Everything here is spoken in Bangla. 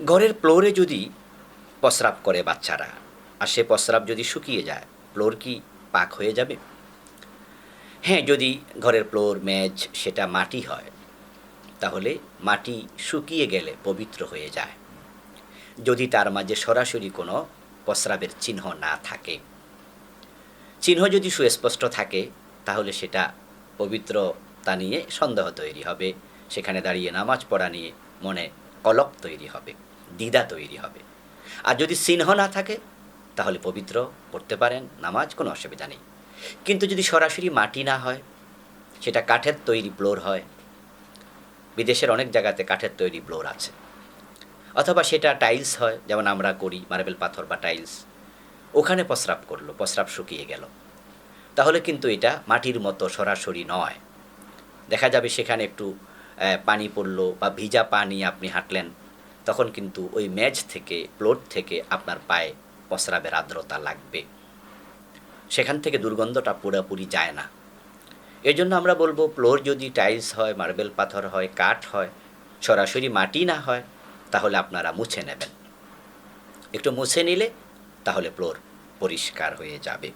ঘরের ফ্লোরে যদি প্রস্রাব করে বাচ্চারা, আর সে প্রস্রাব যদি শুকিয়ে যায়, ফ্লোর কি পাক হয়ে যাবে? হ্যাঁ যদি ঘরের ফ্লোর মেজ সেটা মাটি হয়, তাহলে মাটি শুকিয়ে গেলে পবিত্র হয়ে যায়। যদি তার মাঝে সরাসরি কোনো প্রস্রাবের চিহ্ন না থাকে। চিহ্ন যদি সুস্পষ্ট থাকে, তাহলে সেটা পবিত্রতা নিয়ে সন্দেহ তৈরি হবে। সেখানে দাঁড়িয়ে নামাজ পড়া নিয়ে মনে কলক তৈরি হবে দিদা তৈরি হবে। আর যদি চিহ্ন না থাকে, তাহলে পবিত্র পড়তে পারেন, নামাজ কোনো অসুবিধা নেই। কিন্তু যদি সরাসরি মাটি না হয়, সেটা কাঠের তৈরি ফ্লোর হয়। বিদেশের অনেক জায়গাতে কাঠের তৈরি ফ্লোর আছে। অথবা সেটা টাইলস হয়, যেমন আমরা করি, মার্বেল পাথর বা টাইলস। ওখানে প্রস্রাব করল, প্রস্রাব শুকিয়ে গেল। তাহলে কিন্তু এটা মাটির মতো সরাসরি নয়। দেখা যাবে সেখানে একটু পানি পড়ল বা ভিজা পানি আপনি হাঁটলেন, তখন কিন্তু ওই মেজ থেকে, প্লোট থেকে আপনার পায়ে পসরাবের আর্দ্রতা লাগবে। সেখান থেকে দুর্গন্ধটা পুরোপুরি যায় না। এই জন্য আমরা বলব ফ্লোর যদি টাইলস হয়, মার্বেল পাথর হয়, কাঠ হয়, সরাসরি মাটি না হয়, তাহলে আপনারা মুছে নেবেন। একটু মুছে নিলে তাহলে ফ্লোর পরিষ্কার হয়ে যাবে।